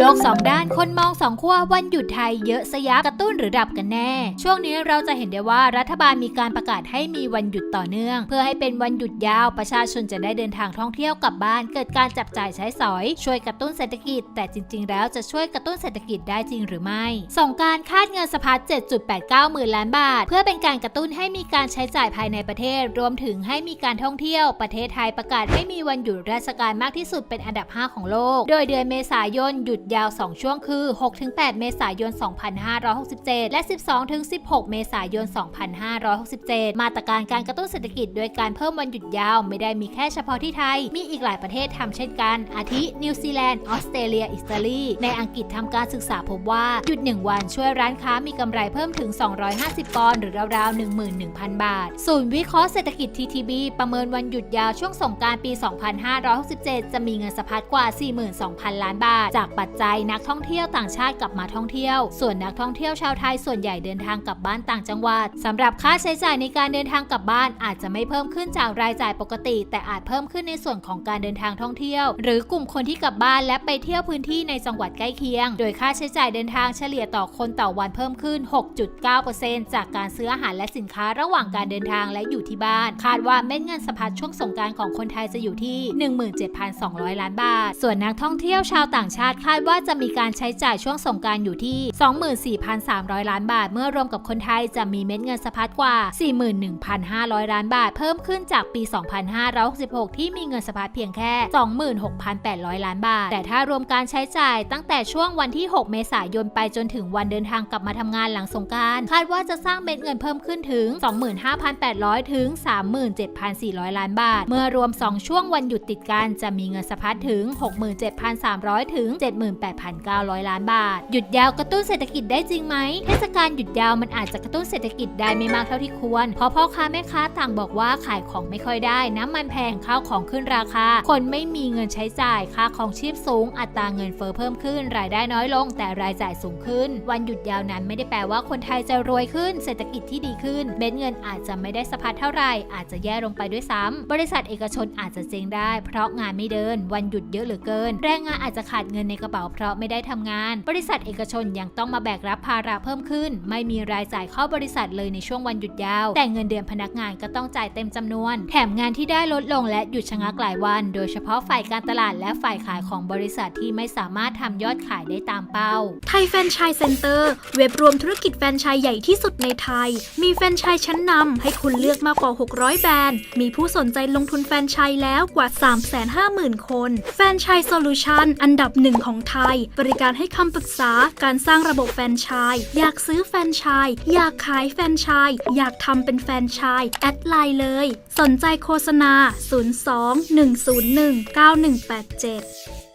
โลกสองด้านคนมองสองขั้ววันหยุดไทยเยอะสยับกระตุ้นหรือดับกันแน่ ช่วงนี้เราจะเห็นได้ว่ารัฐบาลมีการประกาศให้มีวันหยุดต่อเนื่อง เพื่อให้เป็นวันหยุดยาวประชาชนจะได้เดินทางท่องเที่ยวกลับบ้าน เกิดการจับจ่ายใช้สอย ช่วยกระตุ้นเศรษฐกิจ แต่จริง ๆ แล้วจะช่วยกระตุ้นเศรษฐกิจได้จริงหรือไม่ส่งการคาดเงินสะพัด 7.89 หมื่นล้านบาท เพื่อเป็นการกระตุ้นให้มีการใช้จ่ายภายในประเทศ รวมถึงให้มีการท่องเที่ยวประเทศไทยประกาศให้มีวันหยุดราชการมากที่สุดเป็นอันดับ 5 ของโลก โดยเดือนเมษายนหยุดยาว 2 ช่วงคือ 6-8 เมษายน 2567 และ 12-16 เมษายน 2567 มาตรการการกระตุ้นเศรษฐกิจโดยการเพิ่มวันหยุดยาวไม่ได้มีแค่เฉพาะที่ไทย มีอีกหลายประเทศทำเช่นกัน อาทิ นิวซีแลนด์ ออสเตรเลีย อิตาลี ในอังกฤษทำการศึกษาพบว่าหยุด 1 วันช่วยร้านค้ามีกำไรเพิ่มถึง 250 ปอนด์หรือราวๆ 11,000 บาท ศูนย์วิเคราะห์เศรษฐกิจ TTB ประเมินวันหยุดยาวช่วงสงการปี 2567 จะมีเงินสะพัดกว่า 42,000 ล้านบาท จากปัจจัยนักท่องเที่ยวต่างชาติกลับมาท่องเที่ยว ส่วนนักท่องเที่ยวชาวไทยส่วนใหญ่เดินทางกลับบ้านต่างจังหวัดสำหรับค่าใช้จ่ายในการเดินทางกลับบ้านอาจจะไม่เพิ่มขึ้นจากรายจ่ายปกติ แต่อาจเพิ่มขึ้นในส่วนของการเดินทางท่องเที่ยว หรือกลุ่มคนที่กลับบ้านและไปเที่ยวพื้นที่ในจังหวัดใกล้เคียง โดยค่าใช้จ่ายเดินทางเฉลี่ยต่อคนต่อวันเพิ่มขึ้น 6.9%จากการซื้ออาหารและสินค้าระหว่างการเดินทางและอยู่ที่บ้าน คาดว่าเม็ดเงินสะพัดช่วงสงการของคนไทยจะอยู่ที่ 17,200 ล้านบาท ส่วนนักท่องเที่ยวชาวต่างชาติคาดดว่าจะมีการใช้จ่ายช่วงสงการอยู่ที่ 24,300 ล้านบาท เมื่อรวมกับคนไทยจะมีเม็ดเงินสะพัดกว่า 41,500 ล้านบาท เพิ่มขึ้นจากปี 2566 ที่มีเงินสะพัดเพียงแค่ 26,800 ล้านบาท แต่ถ้ารวมการใช้จ่ายตั้งแต่ช่วงวันที่ 6 เมษายนไปจนถึงวันเดินทางกลับมาทำงานหลังสงการคาดว่าจะสร้างเม็ดเงินเพิ่มขึ้นถึง 25,800 ถึง 37,400 ล้านบาท เมื่อรวม 2 ช่วงวันหยุดติดกันจะมีเงินสะพัดถึง 67,300 ถึง 7 78,900 ล้านบาท หยุดยาวกระตุ้นเศรษฐกิจได้จริงไหม เทศกาลหยุดยาวมันอาจจะกระตุ้นเศรษฐกิจได้ไม่มากเท่าที่ควร เพราะพ่อค้าแม่ค้าต่างบอกว่าขายของไม่ค่อยได้ น้ำมันแพงข้าวของขึ้นราคา คนไม่มีเงินใช้จ่ายค่าของชีพสูง อัตราเงินเฟ้อเพิ่มขึ้น รายได้น้อยลง แต่รายจ่ายสูงขึ้น วันหยุดยาวนั้นไม่ได้แปลว่าคนไทยจะรวยขึ้น เศรษฐกิจที่ดีขึ้น เม็ดเงินอาจจะไม่ได้สะพัดเท่าไหร่อาจจะแย่ลงไปด้วยซ้ำบริษัทเอกชนอาจจะเจ๊งได้ เพราะงานไม่เดิน วันหยุดเยอะเหลือเกิน แรงงานอาจจะขาดเงินในกระเป๋าเพราะไม่ได้ทำงาน บริษัทเอกชนยังต้องมาแบกรับภาระเพิ่มขึ้น ไม่มีรายจ่ายเข้าบริษัทเลยในช่วงวันหยุดยาว แต่เงินเดือนพนักงานก็ต้องจ่ายเต็มจำนวน แถมงานที่ได้ลดลงและหยุดชะงักหลายวัน โดยเฉพาะฝ่ายการตลาดและฝ่ายขายของบริษัทที่ไม่สามารถทำยอดขายได้ตามเป้า ไทยแฟนชส์เซ็นเตอร์เว็บรวมธุรกิจแฟนชส์ใหญ่ที่สุดในไทย มีแฟนชส์ชั้นนำให้คุณเลือกมากกว่า 600 แบรนด์ มีผู้สนใจลงทุนแฟนชส์แล้วกว่า 350,000 คน แฟนชส์โซลูชันอันดับหนึ่งของไทย บริการให้คำปรึกษาการสร้างระบบแฟนชาย อยากซื้อแฟนชาย อยากขายแฟนชาย อยากทำเป็นแฟนชาย แอดไลน์เลย สนใจโฆษณา 02 101 9187